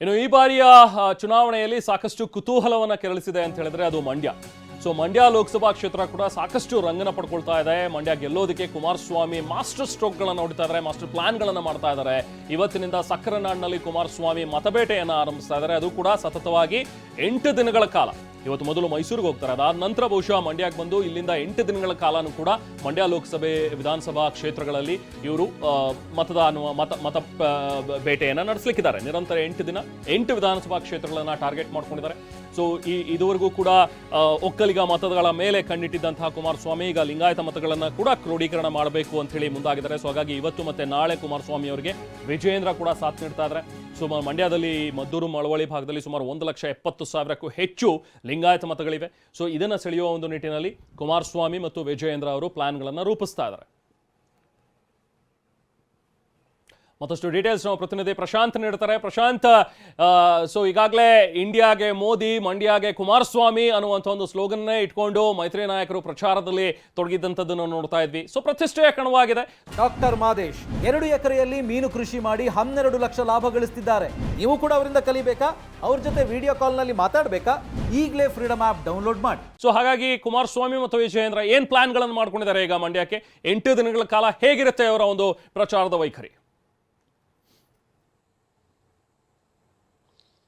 ಇನ್ನು ಈ ಬಾರಿಯ ಚುನಾವಣೆಯಲ್ಲಿ ಸಾಕಷ್ಟು ಕುತೂಹಲವನ್ನ ಕೆರಳಿಸಿದೆ ಅಂತ ಹೇಳಿದ್ರೆ ಅದು ಮಂಡ್ಯ. ಸೊ ಮಂಡ್ಯ ಲೋಕಸಭಾ ಕ್ಷೇತ್ರ ಕೂಡ ಸಾಕಷ್ಟು ರಂಗನ ಪಡ್ಕೊಳ್ತಾ ಇದೆ. ಮಂಡ್ಯ ಗೆಲ್ಲೋದಕ್ಕೆ ಕುಮಾರಸ್ವಾಮಿ ಮಾಸ್ಟರ್ ಸ್ಟ್ರೋಕ್ಗಳನ್ನು ಹೊಡಿತಾ ಇದ್ದಾರೆ ಮಾಸ್ಟರ್ ಪ್ಲಾನ್ಗಳನ್ನು ಮಾಡ್ತಾ ಇದ್ದಾರೆ ಇವತ್ತಿನಿಂದ ಸಕ್ಕರನಾಡಿನಲ್ಲಿ ಕುಮಾರಸ್ವಾಮಿ ಮತಬೇಟೆಯನ್ನ ಆರಂಭಿಸ್ತಾ ಇದ್ದಾರೆ ಅದು ಕೂಡ ಸತತವಾಗಿ ಎಂಟು ದಿನಗಳ ಕಾಲ. ಇವತ್ತು ಮೊದಲು ಮೈಸೂರಿಗೆ ಹೋಗ್ತಾರೆ. ಅದಾದ ನಂತರ ಬಹುಶಃ ಮಂಡ್ಯಕ್ಕೆ ಬಂದು ಇಲ್ಲಿಂದ ಎಂಟು ದಿನಗಳ ಕಾಲನೂ ಕೂಡ ಮಂಡ್ಯ ಲೋಕಸಭೆ, ವಿಧಾನಸಭಾ ಕ್ಷೇತ್ರಗಳಲ್ಲಿ ಇವರು ಮತದಾನ ಮತ ಮತ ಬೇಟೆಯನ್ನ ನಡೆಸಲಿಕ್ಕಿದ್ದಾರೆ. ನಿರಂತರ ಎಂಟು ದಿನ, ಎಂಟು ವಿಧಾನಸಭಾ ಕ್ಷೇತ್ರಗಳನ್ನು ಟಾರ್ಗೆಟ್ ಮಾಡ್ಕೊಂಡಿದ್ದಾರೆ. ಸೊ, ಈ, ಇದುವರೆಗೂ ಕೂಡ ಒಕ್ಕಲಿಗ ಮತಗಳ ಮೇಲೆ ಕಣ್ಣಿಟ್ಟಿದ್ದಂತಹ ಕುಮಾರಸ್ವಾಮಿ, ಈಗ ಲಿಂಗಾಯತ ಮತಗಳನ್ನು ಕೂಡ ಕ್ರೋಢೀಕರಣ ಮಾಡಬೇಕು ಅಂತ ಹೇಳಿ ಮುಂದಾಗಿದ್ದಾರೆ. ಸೊ, ಹಾಗಾಗಿ ಇವತ್ತು ಮತ್ತೆ ನಾಳೆ ಕುಮಾರಸ್ವಾಮಿ ಅವರಿಗೆ ವಿಜಯೇಂದ್ರ ಕೂಡ ಸಾಥ್ ನೀಡ್ತಾ ಇದ್ದಾರೆ. ಸುಮಾರು ಮಂಡ್ಯದಲ್ಲಿ, ಮದ್ದೂರು, ಮಳವಳ್ಳಿ ಭಾಗದಲ್ಲಿ ಸುಮಾರು ಒಂದು ಲಕ್ಷ ಎಪ್ಪತ್ತು ಸಾವಿರಕ್ಕೂ ಹೆಚ್ಚು ಲಿಂಗಾಯತ ಮತಗಳಿವೆ. ಸೊ ಇದನ್ನು ಸೆಳೆಯುವ ಒಂದು ನಿಟ್ಟಿನಲ್ಲಿ ಕುಮಾರಸ್ವಾಮಿ ಮತ್ತು ವಿಜಯೇಂದ್ರ ಅವರು ಪ್ಲಾನ್ಗಳನ್ನು ರೂಪಿಸ್ತಾ ಇದ್ದಾರೆ. ಮತ್ತಷ್ಟು ಡೀಟೇಲ್ಸ್ ನಾವು ಪ್ರತಿನಿಧಿ ಪ್ರಶಾಂತ್ ನೀಡ್ತಾರೆ. ಪ್ರಶಾಂತ್ ಸೊ ಈಗಾಗಲೇ ಇಂಡಿಯಾಗೆ ಮೋದಿ ಮಂಡ್ಯಾಗೆ ಕುಮಾರಸ್ವಾಮಿ ಅನ್ನುವಂಥ ಒಂದು ಸ್ಲೋಗನ್ನೇ ಇಟ್ಕೊಂಡು ಮೈತ್ರಿ ನಾಯಕರು ಪ್ರಚಾರದಲ್ಲಿ ತೊಡಗಿದ್ದಂಥದ್ದನ್ನು ನೋಡ್ತಾ ಇದ್ವಿ. ಸೊ ಪ್ರತಿಷ್ಠೆಯ ಕಣವಾಗಿದೆ. ಡಾಕ್ಟರ್ ಮಾದೇಶ್ ಎರಡು ಎಕರೆಯಲ್ಲಿ ಮೀನು ಕೃಷಿ ಮಾಡಿ ಹನ್ನೆರಡು ಲಕ್ಷ ಲಾಭ ಗಳಿಸ್ತಿದ್ದಾರೆ. ನೀವು ಕೂಡ ಅವರಿಂದ ಕಲಿಬೇಕಾ? ಅವ್ರ ಜೊತೆ ವಿಡಿಯೋ ಕಾಲ್ನಲ್ಲಿ ಮಾತಾಡಬೇಕಾ? ಈಗಲೇ ಫ್ರೀಡಮ್ ಆ್ಯಪ್ ಡೌನ್ಲೋಡ್ ಮಾಡಿ. ಸೊ ಹಾಗಾಗಿ ಕುಮಾರಸ್ವಾಮಿ ಮತ್ತು ವಿಜಯೇಂದ್ರ ಏನ್ ಪ್ಲಾನ್ಗಳನ್ನು ಮಾಡ್ಕೊಂಡಿದ್ದಾರೆ ಈಗ ಮಂಡ್ಯಕ್ಕೆ? ಎಂಟು ದಿನಗಳ ಕಾಲ ಹೇಗಿರುತ್ತೆ ಅವರ ಒಂದು ಪ್ರಚಾರದ ವೈಖರಿ?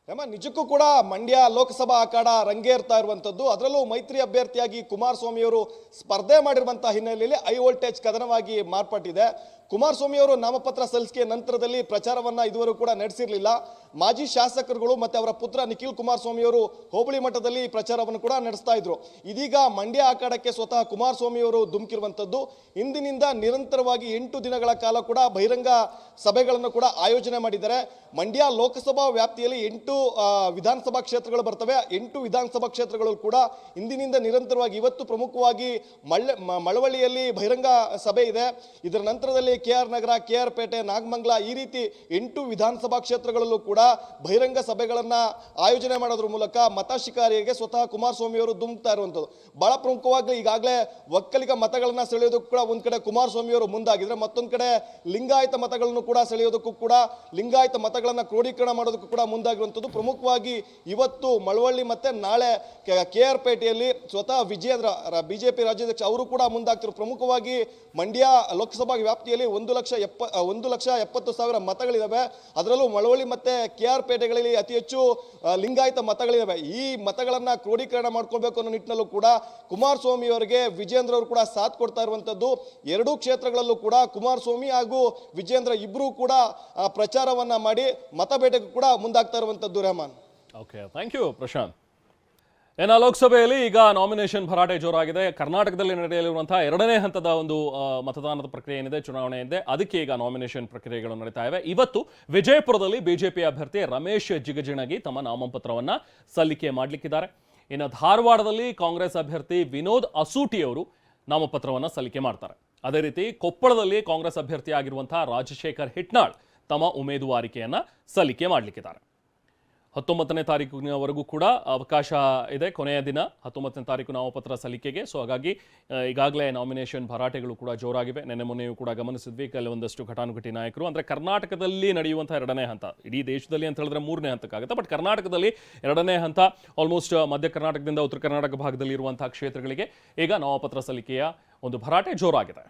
ಹೇಮ ನಿಜಕ್ಕೂ ಕೂಡ ಮಂಡ್ಯ ಲೋಕಸಭಾ ಅಖಾಡ ರಂಗೇರ್ತಾ ಇರುವಂಥದ್ದು. ಅದರಲ್ಲೂ ಮೈತ್ರಿ ಅಭ್ಯರ್ಥಿಯಾಗಿ ಕುಮಾರಸ್ವಾಮಿಯವರು ಸ್ಪರ್ಧೆ ಮಾಡಿರುವಂತಹ ಹಿನ್ನೆಲೆಯಲ್ಲಿ ಹೈ ವೋಲ್ಟೇಜ್ ಕದನವಾಗಿ ಮಾರ್ಪಟ್ಟಿದೆ. ಕುಮಾರಸ್ವಾಮಿಯವರು ನಾಮಪತ್ರ ಸಲ್ಲಿಸಿಕೆ ನಂತರದಲ್ಲಿ ಪ್ರಚಾರವನ್ನ ಇದುವರೆಗೂ ಕೂಡ ನಡೆಸಿರಲಿಲ್ಲ. ಮಾಜಿ ಶಾಸಕರುಗಳು ಮತ್ತೆ ಅವರ ಪುತ್ರ ನಿಖಿಲ್ ಕುಮಾರಸ್ವಾಮಿಯವರು ಹೋಬಳಿ ಮಟ್ಟದಲ್ಲಿ ಪ್ರಚಾರವನ್ನು ಕೂಡ ನಡೆಸ್ತಾ ಇದ್ರು. ಇದೀಗ ಮಂಡ್ಯ ಅಖಾಡಕ್ಕೆ ಸ್ವತಃ ಕುಮಾರಸ್ವಾಮಿಯವರು ಧುಮುಕಿರುವಂಥದ್ದು ಇಂದಿನಿಂದ ನಿರಂತರವಾಗಿ ಎಂಟು ದಿನಗಳ ಕಾಲ ಕೂಡ ಬಹಿರಂಗ ಸಭೆಗಳನ್ನು ಕೂಡ ಆಯೋಜನೆ ಮಾಡಿದ್ದಾರೆ. ಮಂಡ್ಯ ಲೋಕಸಭಾ ವ್ಯಾಪ್ತಿಯಲ್ಲಿ ಎಂಟು ವಿಧಾನಸಭಾ ಕ್ಷೇತ್ರಗಳು ಬರ್ತವೆ. ಎಂಟು ವಿಧಾನಸಭಾ ಕ್ಷೇತ್ರಗಳು ಕೂಡ ಇಂದಿನಿಂದ ನಿರಂತರವಾಗಿ ಇವತ್ತು ಪ್ರಮುಖವಾಗಿ ಮಳ್ಳ ಮಳವಳ್ಳಿಯಲ್ಲಿ ಬಹಿರಂಗ ಸಭೆ ಇದೆ. ಇದರ ನಂತರದಲ್ಲಿ K R Nagar, K R Pete, Nagamangala ಈ ರೀತಿ ಎಂಟು ವಿಧಾನಸಭಾ ಕ್ಷೇತ್ರಗಳಲ್ಲೂ ಕೂಡ ಬಹಿರಂಗ ಸಭೆಗಳನ್ನ ಆಯೋಜನೆ ಮಾಡೋದ್ರ ಮೂಲಕ ಮತ ಶಿಕಾರಿಗಳಿಗೆ ಸ್ವತಃ ಕುಮಾರಸ್ವಾಮಿ ಅವರು ಧುಮುಕ್ತಾ ಇರುವಂಥದ್ದು. ಬಹಳ ಪ್ರಮುಖವಾಗಿ ಈಗಾಗಲೇ ಒಕ್ಕಲಿಗ ಮತಗಳನ್ನ ಸೆಳೆಯೋದಕ್ಕೂ ಕೂಡ ಒಂದ್ ಕಡೆ ಕುಮಾರಸ್ವಾಮಿ ಅವರು ಮುಂದಾಗಿದ್ರೆ ಮತ್ತೊಂದ್ ಕಡೆ ಲಿಂಗಾಯತ ಮತಗಳನ್ನು ಕೂಡ ಸೆಳೆಯೋದಕ್ಕೂ ಕೂಡ ಲಿಂಗಾಯತ ಮತಗಳನ್ನ ಕ್ರೋಢೀಕರಣ ಮಾಡೋದಕ್ಕೂ ಕೂಡ ಮುಂದಾಗಿರುವಂಥದ್ದು. ಪ್ರಮುಖವಾಗಿ ಇವತ್ತು ಮಳವಳ್ಳಿ ಮತ್ತೆ ನಾಳೆ ಕೆ ಆರ್ ಪೇಟೆಯಲ್ಲಿ ಸ್ವತಃ ವಿಜಯೇಂದ್ರ ಬಿಜೆಪಿ ರಾಜ್ಯಾಧ್ಯಕ್ಷ ಅವರು ಕೂಡ ಮುಂದಾಗ್ತಿರು ಪ್ರಮುಖವಾಗಿ ಮಂಡ್ಯ ಲೋಕಸಭಾ ವ್ಯಾಪ್ತಿಯಲ್ಲಿ ಒಂದು ಲಕ್ಷ ಎಪ್ಪ, ಒಂದು ಲಕ್ಷ ಎಪ್ಪತ್ತು ಸಾವಿರ ಮತಗಳಿದಾವೆ. ಅದರಲ್ಲೂ ಮಳವಳ್ಳಿ ಮತ್ತೆ ಕೆ ಆರ್ ಪೇಟೆಗಳಲ್ಲಿ ಅತಿ ಹೆಚ್ಚು ಲಿಂಗಾಯತ ಮತಗಳಿವೆ. ಈ ಮತಗಳನ್ನ ಕ್ರೋಢೀಕರಣ ಮಾಡ್ಕೊಳ್ಬೇಕು ಅನ್ನೋ ನಿಟ್ಟಿನಲ್ಲೂ ಕೂಡ ಕುಮಾರಸ್ವಾಮಿ ಅವರಿಗೆ ವಿಜೇಂದ್ರ ಅವರು ಕೂಡ ಸಾಥ್ ಕೊಡ್ತಾ ಇರುವಂತದ್ದು. ಎರಡೂ ಕ್ಷೇತ್ರಗಳಲ್ಲೂ ಕೂಡ ಕುಮಾರಸ್ವಾಮಿ ಹಾಗೂ ವಿಜೇಂದ್ರ ಇಬ್ಬರೂ ಕೂಡ ಪ್ರಚಾರವನ್ನ ಮಾಡಿ ಮತಬೇಟೆಗೂ ಕೂಡ ಮುಂದಾಗ್ತಾ ಇರುವಂತದ್ದು Rehman. Okay thank you Prashanth ಇನ್ನು ಲೋಕಸಭೆಯಲ್ಲಿ ಈಗ ನಾಮಿನೇಷನ್ ಭರಾಟೆ ಜೋರಾಗಿದೆ. ಕರ್ನಾಟಕದಲ್ಲಿ ನಡೆಯಲಿರುವಂತಹ ಎರಡನೇ ಹಂತದ ಒಂದು ಮತದಾನದ ಪ್ರಕ್ರಿಯೆ ಏನಿದೆ? ಚುನಾವಣೆ ಇದೆ ಅದಕ್ಕೆ ಈಗ ನಾಮಿನೇಷನ್ ಪ್ರಕ್ರಿಯೆಗಳು ನಡೀತಾ ಇವೆ. ಇವತ್ತು ವಿಜಯಪುರದಲ್ಲಿ ಬಿಜೆಪಿ ಅಭ್ಯರ್ಥಿ ರಮೇಶ್ ಜಿಗಜಿಣಗಿ ತಮ್ಮ ನಾಮಪತ್ರವನ್ನ ಸಲ್ಲಿಕೆ ಮಾಡಲಿಕ್ಕಿದ್ದಾರೆ. ಇನ್ನು ಧಾರವಾಡದಲ್ಲಿ ಕಾಂಗ್ರೆಸ್ ಅಭ್ಯರ್ಥಿ ವಿನೋದ್ ಅಸೂಟಿ ಅವರು ನಾಮಪತ್ರವನ್ನ ಸಲ್ಲಿಕೆ ಮಾಡ್ತಾರೆ. ಅದೇ ರೀತಿ ಕೊಪ್ಪಳದಲ್ಲಿ ಕಾಂಗ್ರೆಸ್ ಅಭ್ಯರ್ಥಿ ಆಗಿರುವಂತಹ ರಾಜಶೇಖರ್ ಹಿಟ್ನಾಳ್ ತಮ್ಮ ಉಮೇದುವಾರಿಕೆಯನ್ನು ಸಲ್ಲಿಕೆ ಮಾಡಲಿಕ್ಕಿದ್ದಾರೆ. ಹತ್ತೊಂಬತ್ತನೇ ತಾರೀಕಿನವರೆಗೂ ಕೂಡ ಅವಕಾಶ ಇದೆ. ಕೊನೆಯ ದಿನ ಹತ್ತೊಂಬತ್ತನೇ ತಾರೀಕು ನಾಮಪತ್ರ ಸಲ್ಲಿಕೆಗೆ. ಸೊ ಹಾಗಾಗಿ ಈಗಾಗಲೇ ನಾಮಿನೇಷನ್ ಭರಾಟೆಗಳು ಕೂಡ ಜೋರಾಗಿವೆ. ನೆನ್ನೆ ಮೊನ್ನೆಯೂ ಕೂಡ ಗಮನಿಸಿದ್ವಿ. ಕೆಲವೊಂದಷ್ಟು ಘಟಾನುಘಟಿ ನಾಯಕರು. ಅಂದರೆ ಕರ್ನಾಟಕದಲ್ಲಿ ನಡೆಯುವಂಥ ಎರಡನೇ ಹಂತ. ಇಡೀ ದೇಶದಲ್ಲಿ ಅಂತ ಹೇಳಿದ್ರೆ ಮೂರನೇ ಹಂತಕ್ಕಾಗುತ್ತೆ. ಬಟ್ ಕರ್ನಾಟಕದಲ್ಲಿ ಎರಡನೇ ಹಂತ ಆಲ್ಮೋಸ್ಟ್ ಮಧ್ಯ ಕರ್ನಾಟಕದಿಂದ ಉತ್ತರ ಕರ್ನಾಟಕ ಭಾಗದಲ್ಲಿ ಇರುವಂತಹ ಕ್ಷೇತ್ರಗಳಿಗೆ ಈಗ ನಾಮಪತ್ರ ಸಲ್ಲಿಕೆಯ ಒಂದು ಭರಾಟೆ ಜೋರಾಗಿದೆ.